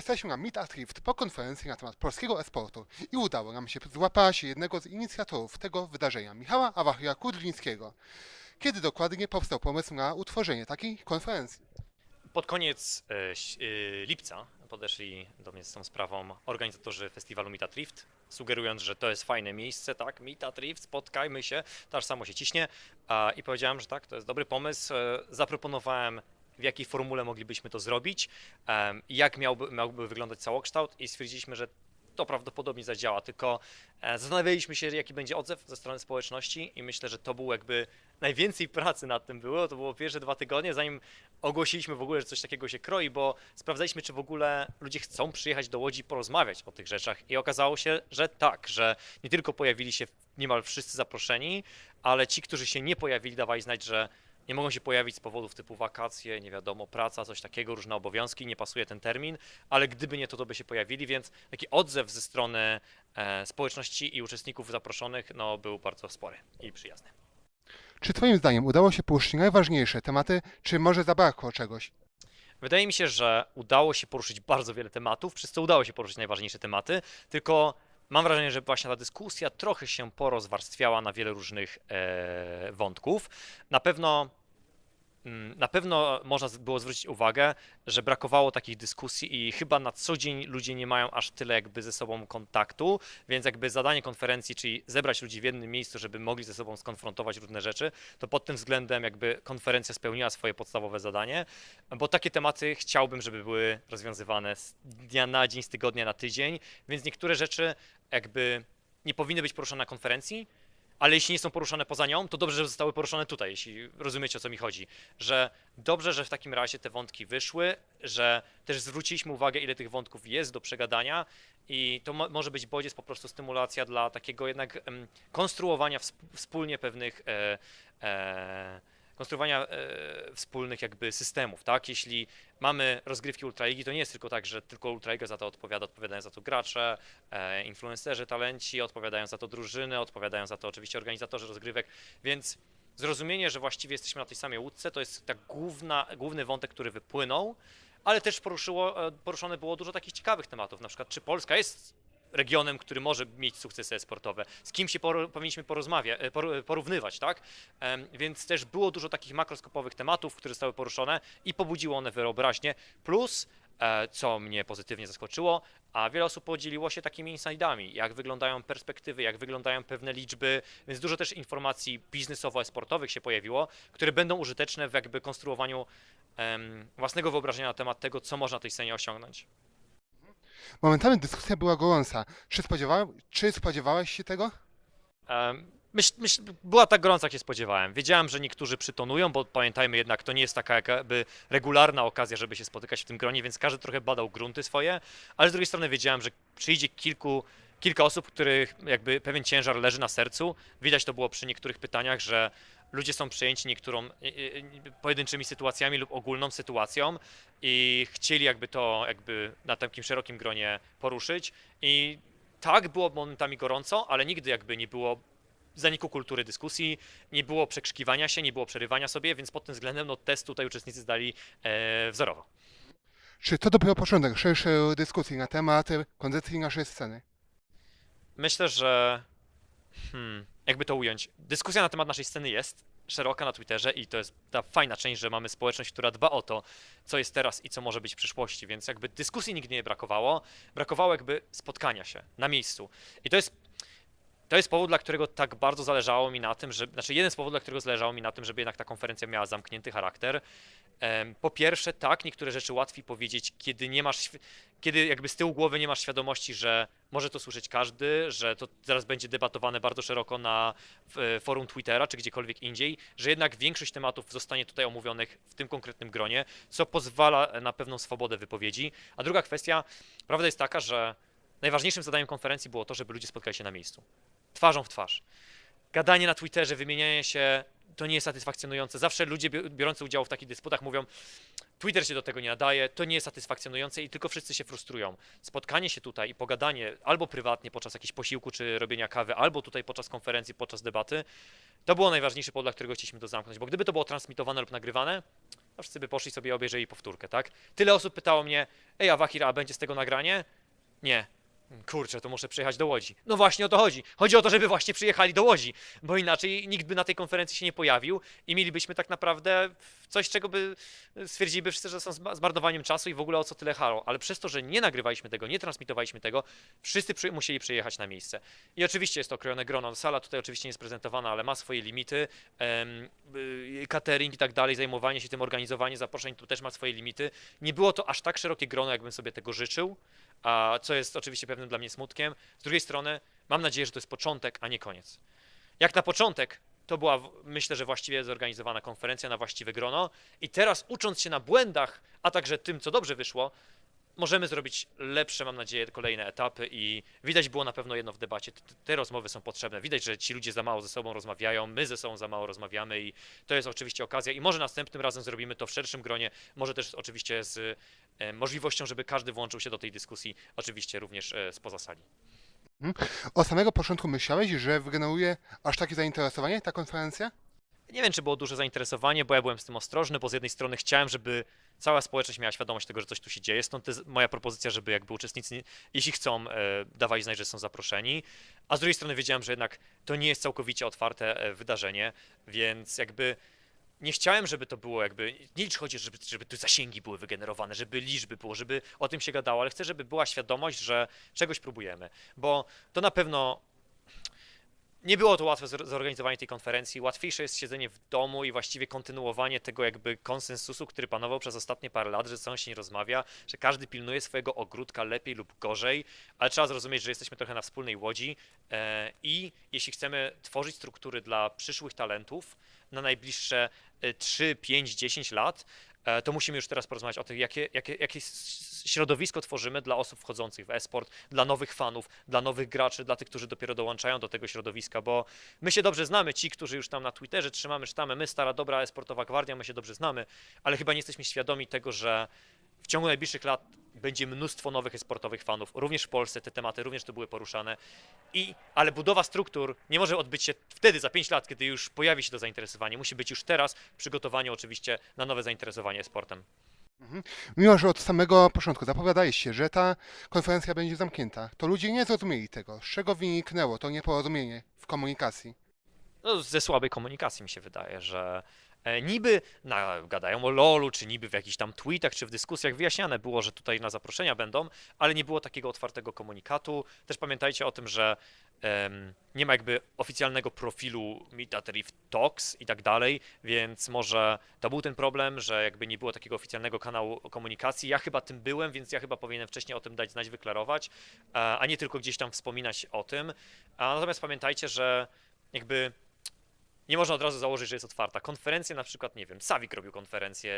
Jesteśmy na Meet at Rift po konferencji na temat polskiego esportu i udało nam się złapać jednego z inicjatorów tego wydarzenia, Michała Awachia Kudlińskiego. Kiedy dokładnie powstał pomysł na utworzenie takiej konferencji? Pod koniec e, e, lipca podeszli do mnie z tą sprawą organizatorzy festiwalu Meet at Rift, sugerując, że to jest fajne miejsce, tak, Meet at Rift, spotkajmy się, to aż samo się ciśnie a, i powiedziałem, że tak, to jest dobry pomysł. E, Zaproponowałem w jakiej formule moglibyśmy to zrobić, jak miałby, miałby wyglądać całokształt i stwierdziliśmy, że to prawdopodobnie zadziała, tylko e, zastanawialiśmy się, jaki będzie odzew ze strony społeczności i myślę, że to był jakby najwięcej pracy nad tym było, to było pierwsze dwa tygodnie, zanim ogłosiliśmy w ogóle, że coś takiego się kroi, bo sprawdzaliśmy, czy w ogóle ludzie chcą przyjechać do Łodzi porozmawiać o tych rzeczach. I okazało się, że tak, że nie tylko pojawili się niemal wszyscy zaproszeni, ale ci, którzy się nie pojawili, dawali znać, że nie mogą się pojawić z powodów typu wakacje, nie wiadomo, praca, coś takiego, różne obowiązki, nie pasuje ten termin, ale gdyby nie to, to by się pojawili, więc taki odzew ze strony e, społeczności i uczestników zaproszonych no, był bardzo spory i przyjazny. Czy Twoim zdaniem udało się poruszyć najważniejsze tematy, czy może zabrakło czegoś? Wydaje mi się, że udało się poruszyć bardzo wiele tematów, przez co udało się poruszyć najważniejsze tematy, tylko mam wrażenie, że właśnie ta dyskusja trochę się porozwarstwiała na wiele różnych e, wątków. Na pewno na pewno można było zwrócić uwagę, że brakowało takich dyskusji i chyba na co dzień ludzie nie mają aż tyle jakby ze sobą kontaktu, więc jakby zadanie konferencji, czyli zebrać ludzi w jednym miejscu, żeby mogli ze sobą skonfrontować różne rzeczy, to pod tym względem jakby konferencja spełniła swoje podstawowe zadanie, bo takie tematy chciałbym, żeby były rozwiązywane z dnia na dzień, z tygodnia na tydzień, więc niektóre rzeczy jakby nie powinny być poruszane na konferencji, ale jeśli nie są poruszane poza nią, to dobrze, że zostały poruszone tutaj, jeśli rozumiecie o co mi chodzi. Że dobrze, że w takim razie te wątki wyszły, że też zwróciliśmy uwagę, ile tych wątków jest do przegadania i to mo- może być bodziec po prostu stymulacja dla takiego jednak em, konstruowania wsp- wspólnie pewnych e, e, konstruowania e, wspólnych jakby systemów, tak? Jeśli mamy rozgrywki Ultraligi, to nie jest tylko tak, że tylko Ultraliga za to odpowiada, odpowiadają za to gracze, e, influencerzy, talenci, odpowiadają za to drużyny, odpowiadają za to oczywiście organizatorzy rozgrywek, więc zrozumienie, że właściwie jesteśmy na tej samej łódce, to jest tak główna, główny wątek, który wypłynął, ale też poruszyło, e, poruszone było dużo takich ciekawych tematów, na przykład czy Polska jest regionem, który może mieć sukcesy sportowe, z kim się por, powinniśmy porozmawiać, e, por, porównywać, tak? Więc też było dużo takich makroskopowych tematów, które zostały poruszone i pobudziło one wyobraźnię, plus e, co mnie pozytywnie zaskoczyło, a wiele osób podzieliło się takimi insidami, jak wyglądają perspektywy, jak wyglądają pewne liczby, więc dużo też informacji biznesowo-sportowych się pojawiło, które będą użyteczne w jakby konstruowaniu em, własnego wyobrażenia na temat tego, co można na tej scenie osiągnąć. Momentami dyskusja była gorąca. Czy, spodziewa... czy spodziewałeś się tego? Myśl, myśl, była tak gorąca, jak się spodziewałem. Wiedziałem, że niektórzy przytonują, bo pamiętajmy jednak, to nie jest taka jakby regularna okazja, żeby się spotykać w tym gronie, więc każdy trochę badał grunty swoje, ale z drugiej strony wiedziałem, że przyjdzie kilku, kilka osób, których jakby pewien ciężar leży na sercu. Widać to było przy niektórych pytaniach, że ludzie są przejęci niektórą y, y, pojedynczymi sytuacjami lub ogólną sytuacją i chcieli jakby to jakby na takim szerokim gronie poruszyć i tak było momentami gorąco, ale nigdy jakby nie było zaniku kultury dyskusji, nie było przekrzykiwania się, nie było przerywania sobie, więc pod tym względem no, test tutaj uczestnicy zdali e, wzorowo. Czy to dopiero początek szerszej dyskusji na temat e, koncepcji naszej sceny? Myślę, że hmm, jakby to ująć, dyskusja na temat naszej sceny jest szeroka na Twitterze i to jest ta fajna część, że mamy społeczność, która dba o to, co jest teraz i co może być w przyszłości, więc jakby dyskusji nigdy nie brakowało, brakowało jakby spotkania się na miejscu. I to jest to jest powód, dla którego tak bardzo zależało mi na tym, że, znaczy jeden z powodów, dla którego zależało mi na tym, żeby jednak ta konferencja miała zamknięty charakter. Po pierwsze, tak, niektóre rzeczy łatwiej powiedzieć, kiedy nie masz, kiedy jakby z tyłu głowy nie masz świadomości, że może to słyszeć każdy, że to zaraz będzie debatowane bardzo szeroko na e, forum Twittera czy gdziekolwiek indziej, że jednak większość tematów zostanie tutaj omówionych w tym konkretnym gronie, co pozwala na pewną swobodę wypowiedzi. A druga kwestia, prawda jest taka, że najważniejszym zadaniem konferencji było to, żeby ludzie spotkali się na miejscu twarzą w twarz. Gadanie na Twitterze, wymienianie się, to nie jest satysfakcjonujące. Zawsze ludzie bi- biorący udział w takich dysputach mówią, Twitter się do tego nie nadaje, to nie jest satysfakcjonujące i tylko wszyscy się frustrują. Spotkanie się tutaj i pogadanie albo prywatnie podczas jakiegoś posiłku czy robienia kawy, albo tutaj podczas konferencji, podczas debaty, to było najważniejszy powód, dla którego chcieliśmy to zamknąć, bo gdyby to było transmitowane lub nagrywane, a wszyscy by poszli sobie obejrzeli powtórkę, tak? Tyle osób pytało mnie, ej, a Wahir, a będzie z tego nagranie? Nie. Kurczę, to muszę przyjechać do Łodzi. No właśnie o to chodzi. Chodzi o to, żeby właśnie przyjechali do Łodzi, bo inaczej nikt by na tej konferencji się nie pojawił i mielibyśmy tak naprawdę coś, czego by stwierdziliby wszyscy, że są zma- zmarnowaniem czasu i w ogóle o co tyle halo. Ale przez to, że nie nagrywaliśmy tego, nie transmitowaliśmy tego, wszyscy przy, musieli przyjechać na miejsce. I oczywiście jest to okrojone grono. Sala tutaj oczywiście nie jest prezentowana, ale ma swoje limity. Y, catering i tak dalej, zajmowanie się tym, organizowanie zaproszeń tu też ma swoje limity. Nie było to aż tak szerokie grono, jakbym sobie tego życzył, a co jest oczywiście pewnym dla mnie smutkiem. Z drugiej strony, mam nadzieję, że to jest początek, a nie koniec. Jak na początek, to była, myślę, że właściwie zorganizowana konferencja na właściwe grono i teraz ucząc się na błędach, a także tym, co dobrze wyszło, możemy zrobić lepsze, mam nadzieję, kolejne etapy i widać było na pewno jedno w debacie, t- te rozmowy są potrzebne. Widać, że ci ludzie za mało ze sobą rozmawiają, my ze sobą za mało rozmawiamy i to jest oczywiście okazja i może następnym razem zrobimy to w szerszym gronie, może też oczywiście z e, możliwością, żeby każdy włączył się do tej dyskusji, oczywiście również e, spoza sali. Od samego początku myślałeś, że wygeneruje aż takie zainteresowanie ta konferencja? Nie wiem, czy było duże zainteresowanie, bo ja byłem z tym ostrożny, bo z jednej strony chciałem, żeby cała społeczność miała świadomość tego, że coś tu się dzieje, stąd moja propozycja, żeby jakby uczestnicy, jeśli chcą, e, dawali znać, że są zaproszeni, a z drugiej strony wiedziałem, że jednak to nie jest całkowicie otwarte e, wydarzenie, więc jakby nie chciałem, żeby to było jakby, nie licz chodzi, żeby, żeby tu zasięgi były wygenerowane, żeby liczby było, żeby o tym się gadało, ale chcę, żeby była świadomość, że czegoś próbujemy, bo to na pewno nie było to łatwe zor- zorganizowanie tej konferencji. Łatwiejsze jest siedzenie w domu i właściwie kontynuowanie tego jakby konsensusu, który panował przez ostatnie parę lat, że się nie rozmawia, że każdy pilnuje swojego ogródka lepiej lub gorzej, ale trzeba zrozumieć, że jesteśmy trochę na wspólnej łodzi e, i jeśli chcemy tworzyć struktury dla przyszłych talentów na najbliższe e, 3, 5, 10 lat, e, to musimy już teraz porozmawiać o tym, jakie, jakie, jakie środowisko tworzymy dla osób wchodzących w e-sport, dla nowych fanów, dla nowych graczy, dla tych, którzy dopiero dołączają do tego środowiska, bo my się dobrze znamy, ci, którzy już tam na Twitterze trzymamy sztamę, my, stara, dobra e-sportowa gwardia, my się dobrze znamy, ale chyba nie jesteśmy świadomi tego, że w ciągu najbliższych lat będzie mnóstwo nowych e-sportowych fanów, również w Polsce te tematy również tu były poruszane. I, ale budowa struktur nie może odbyć się wtedy, za 5 lat, kiedy już pojawi się to zainteresowanie. Musi być już teraz przygotowanie oczywiście na nowe zainteresowanie sportem. Mimo, że od samego początku zapowiadaliście, że ta konferencja będzie zamknięta, to ludzie nie zrozumieli tego, z czego wyniknęło to nieporozumienie w komunikacji. No, ze słabej komunikacji mi się wydaje, że niby na, gadają o LoLu, czy niby w jakichś tam tweetach, czy w dyskusjach wyjaśniane było, że tutaj na zaproszenia będą, ale nie było takiego otwartego komunikatu. Też pamiętajcie o tym, że em, nie ma jakby oficjalnego profilu Meet at Rift Talks i tak dalej, więc może to był ten problem, że jakby nie było takiego oficjalnego kanału komunikacji. Ja chyba tym byłem, więc ja chyba powinienem wcześniej o tym dać znać, wyklarować, a a nie tylko gdzieś tam wspominać o tym. A natomiast pamiętajcie, że jakby nie można od razu założyć, że jest otwarta. Konferencje na przykład, nie wiem, Sawik robił konferencję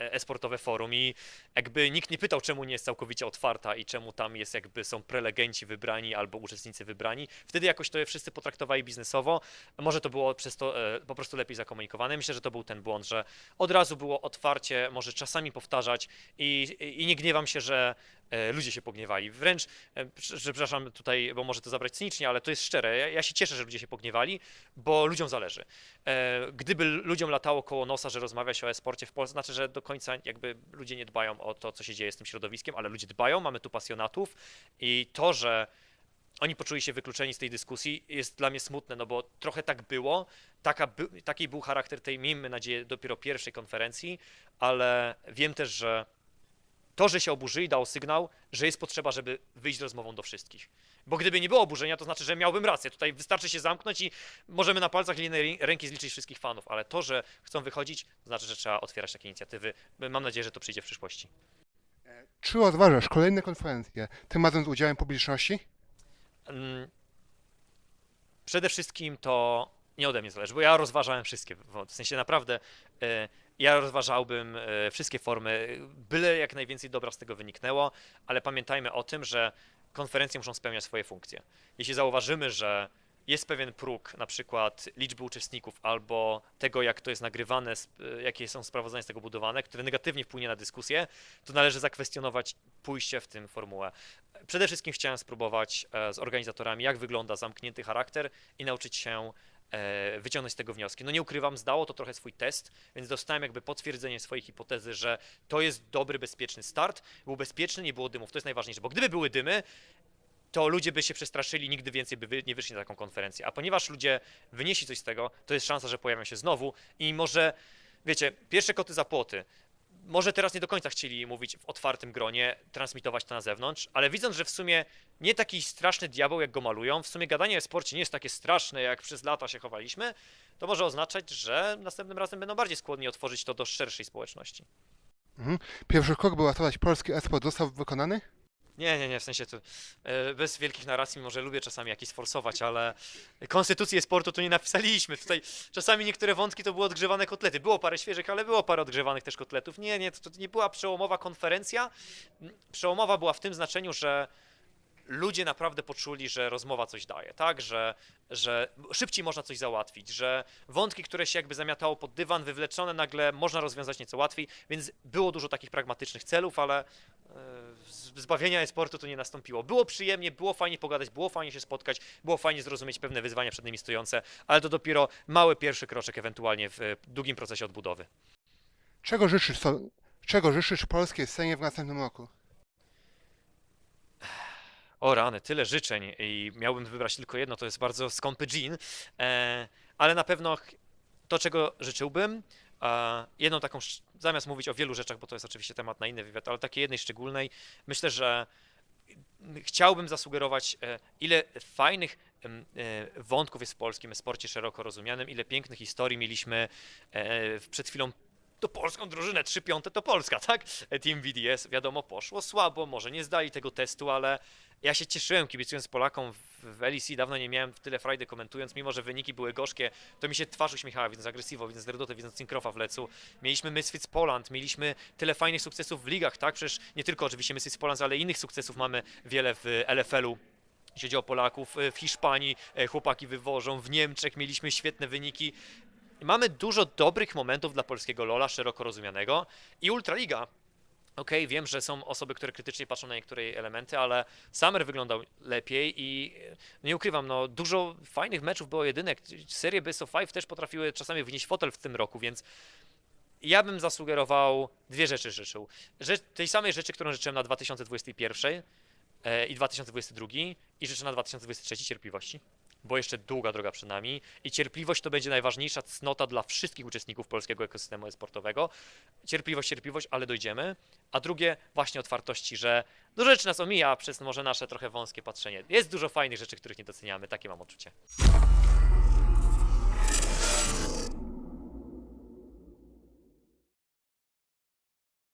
e, e-sportowe forum i jakby nikt nie pytał, czemu nie jest całkowicie otwarta i czemu tam jest jakby są prelegenci wybrani albo uczestnicy wybrani. Wtedy jakoś to wszyscy potraktowali biznesowo. Może to było przez to e, po prostu lepiej zakomunikowane. Myślę, że to był ten błąd, że od razu było otwarcie, może czasami powtarzać i, i nie gniewam się, że e, ludzie się pogniewali. Wręcz, e, prze- przepraszam tutaj, bo może to zabrać cynicznie, ale to jest szczere. Ja, ja się cieszę, że ludzie się pogniewali, bo ludziom zależy. E, Gdyby ludziom latało koło nosa, że rozmawia się o e-sporcie w Polsce, znaczy, że do końca jakby ludzie nie dbają o to, co się dzieje z tym środowiskiem, ale ludzie dbają, mamy tu pasjonatów i to, że oni poczuli się wykluczeni z tej dyskusji jest dla mnie smutne, no bo trochę tak było, taka by, taki był charakter tej, miejmy nadzieję, dopiero pierwszej konferencji, ale wiem też, że to, że się oburzyli, dało sygnał, że jest potrzeba, żeby wyjść z rozmową do wszystkich. Bo gdyby nie było oburzenia, to znaczy, że miałbym rację. Tutaj wystarczy się zamknąć i możemy na palcach jednej ręki zliczyć wszystkich fanów, ale to, że chcą wychodzić, to znaczy, że trzeba otwierać takie inicjatywy. Mam nadzieję, że to przyjdzie w przyszłości. Czy rozważasz kolejne konferencje, tym razem z udziałem publiczności? Mm, Przede wszystkim to nie ode mnie zależy, bo ja rozważałem wszystkie. W sensie naprawdę e, ja rozważałbym e, wszystkie formy, byle jak najwięcej dobra z tego wyniknęło, ale pamiętajmy o tym, że konferencje muszą spełniać swoje funkcje. Jeśli zauważymy, że jest pewien próg, na przykład liczby uczestników albo tego, jak to jest nagrywane, sp- jakie są sprawozdania z tego budowane, które negatywnie wpłynie na dyskusję, to należy zakwestionować pójście w tym formułę. Przede wszystkim chciałem spróbować e, z organizatorami, jak wygląda zamknięty charakter i nauczyć się e, wyciągnąć z tego wnioski. No nie ukrywam, zdało to trochę swój test, więc dostałem jakby potwierdzenie swojej hipotezy, że to jest dobry, bezpieczny start. Był bezpieczny, nie było dymów. To jest najważniejsze, bo gdyby były dymy, to ludzie by się przestraszyli, nigdy więcej by nie wyszli na taką konferencję. A ponieważ ludzie wynieśli coś z tego, to jest szansa, że pojawią się znowu i może, wiecie, pierwsze koty za płoty. Może teraz nie do końca chcieli mówić w otwartym gronie, transmitować to na zewnątrz, ale widząc, że w sumie nie taki straszny diabeł, jak go malują, w sumie gadanie o sporcie nie jest takie straszne, jak przez lata się chowaliśmy, to może oznaczać, że następnym razem będą bardziej skłonni otworzyć to do szerszej społeczności. Mhm. Pierwszy krok, by uratować polski esport, został wykonany? Nie, nie, nie, w sensie to e, bez wielkich narracji, może lubię czasami jakieś sforsować, ale konstytucję sportu tu nie napisaliśmy. Tutaj czasami niektóre wątki to były odgrzewane kotlety. Było parę świeżych, ale było parę odgrzewanych też kotletów. Nie, nie, to, to nie była przełomowa konferencja. Przełomowa była w tym znaczeniu, że ludzie naprawdę poczuli, że rozmowa coś daje, tak? Że, że szybciej można coś załatwić, że wątki, które się jakby zamiatało pod dywan, wywleczone nagle można rozwiązać nieco łatwiej, więc było dużo takich pragmatycznych celów, ale z- zbawienia e-sportu to nie nastąpiło. Było przyjemnie, było fajnie pogadać, było fajnie się spotkać, było fajnie zrozumieć pewne wyzwania przed nimi stojące, ale to dopiero mały pierwszy kroczek ewentualnie w e, długim procesie odbudowy. Czego życzysz, czego życzysz polskiej scenie w następnym roku? O rany, tyle życzeń i miałbym wybrać tylko jedno, to jest bardzo skąpy gin, e, ale na pewno to, czego życzyłbym, e, jedną taką, zamiast mówić o wielu rzeczach, bo to jest oczywiście temat na inny wywiad, ale takiej jednej szczególnej, myślę, że chciałbym zasugerować, e, ile fajnych e, wątków jest w polskim sporcie szeroko rozumianym, ile pięknych historii mieliśmy przed chwilą to polską drużynę, 3 piąte to Polska, tak? Team VDS, wiadomo, poszło słabo, może nie zdali tego testu, ale ja się cieszyłem kibicując Polakom w LEC, dawno nie miałem tyle frajdy komentując, mimo że wyniki były gorzkie, to mi się twarz uśmiechała, widząc Agresivo, widząc Derdotę, widząc Cinkrofa w Lecu. Mieliśmy Misfits Poland, mieliśmy tyle fajnych sukcesów w ligach, tak? Przecież nie tylko oczywiście Misfits Poland, ale innych sukcesów mamy wiele w LFL-u. Jeśli chodzi o Polaków, e, w Hiszpanii e, chłopaki wywożą, w Niemczech mieliśmy świetne wyniki. Mamy dużo dobrych momentów dla polskiego Lola, szeroko rozumianego i Ultraliga Okej, wiem, że są osoby, które krytycznie patrzą na niektóre elementy, ale Summer wyglądał lepiej i e, nie ukrywam, no dużo fajnych meczów było jedynek. Serie Best of Five też potrafiły czasami wnieść fotel w tym roku, więc ja bym zasugerował dwie rzeczy życzył. Rzecz, tej samej rzeczy, którą życzyłem na 2021 e, i 2022 i życzę na 2023 cierpliwości, bo jeszcze długa droga przed nami i cierpliwość to będzie najważniejsza cnota dla wszystkich uczestników polskiego ekosystemu e-sportowego. Cierpliwość, cierpliwość, ale dojdziemy. A drugie, właśnie otwartości, że dużo rzeczy nas omija przez może nasze trochę wąskie patrzenie. Jest dużo fajnych rzeczy, których nie doceniamy, takie mam odczucie.